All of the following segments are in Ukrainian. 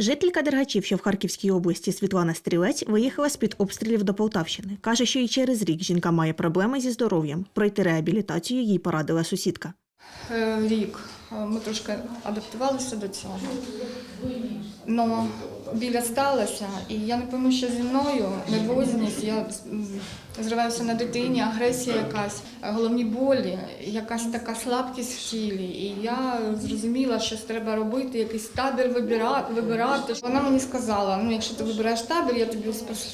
Жителька Дергачів, що в Харківській області Світлана Стрілець, виїхала з-під обстрілів до Полтавщини. Каже, що і через рік жінка має проблеми зі здоров'ям. Пройти реабілітацію їй порадила сусідка. Е, рік. Е, Ми трошки адаптувалися до цього. Но біля сталося, і я не пойму, що зі мною нервозність, я зриваюся на дитині, агресія якась, е, головні болі, якась така слабкість в тілі. І я зрозуміла, що треба робити, якийсь табір вибирати. вибирати. Вона мені сказала: ну, якщо ти вибираєш табір, я тобі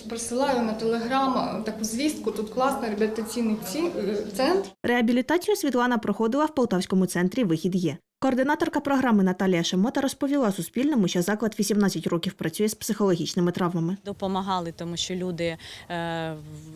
присилаю на телеграм е, таку звістку, тут класний реабілітаційний е, центр. Реабілітацію Світлана проходила в Полтавському центрі Вихід є. Координаторка програми Наталія Шемота розповіла Суспільному, що заклад 18 років працює з психологічними травмами. допомагали, тому що люди е,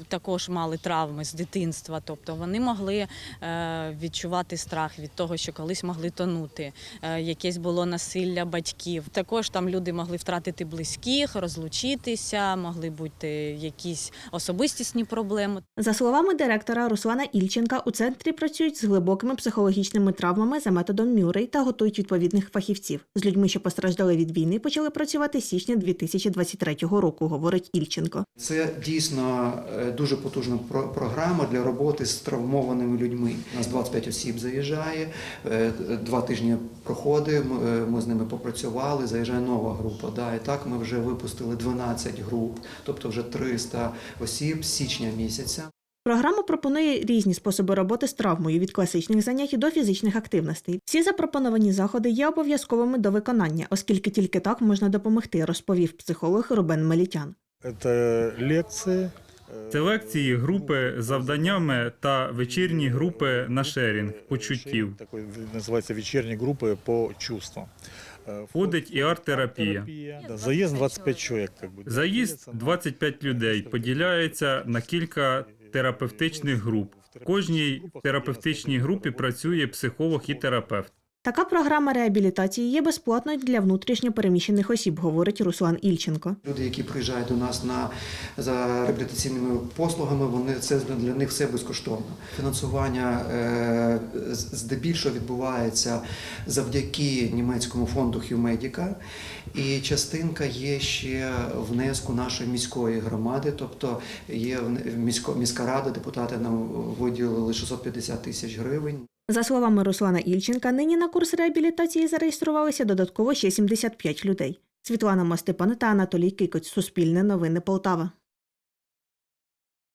також мали травми з дитинства. Тобто вони могли е, відчувати страх від того, що колись могли тонути, е, якесь було насилля батьків. Також там люди могли втратити близьких, розлучитися, могли бути якісь особистісні проблеми. За словами директора Руслана Ільченка, у центрі працюють з глибокими психологічними травмами за методом Мюррей та готують відповідних фахівців. З людьми, що постраждали від війни, почали працювати січня 2023 року, говорить Ільченко. Це дійсно е, дуже потужна програма для роботи з травмованими людьми. У нас 25 осіб заїжджає, е, два тижні проходить, м- е, ми з ними попрацювали, заїжджає нова група. Да, і так ми вже випустили 12 груп, тобто вже 300 осіб з січня місяця. Програма пропонує різні способи роботи з травмою від класичних занять до фізичних активностей. Всі запропоновані заходи є обов'язковими до виконання, оскільки тільки так можна допомогти, розповів психолог Рубен Мелітян. Это лекции. э, Це лекції, групи з завданнями та вечірні групи на шерінг почуттів. Такой называется вечерние группы по чувствам. Э, Входить і арт-терапія. Да, заезд 25 человек. Как бы, Заїзд 25 людей поділяється на кілька терапевтичних груп. В кожній терапевтичній групі працює психолог і терапевт. Така програма реабілітації є безплатною для внутрішньо переміщених осіб, говорить Руслан Ільченко. Люди, які приїжджають до нас на за реабілітаційними послугами, вони це для них все безкоштовно. Фінансування е, здебільшого відбувається завдяки німецькому фонду Хюмедіка, і частинка є ще внеску нашої міської громади, тобто є міська рада, депутати нам виділили 650 тисяч гривень. За словами Руслана Ільченка, нині на курс реабілітації зареєструвалися додатково ще 75 людей. Світлана Мостепан та Анатолій Кикоць. Суспільне новини Полтава.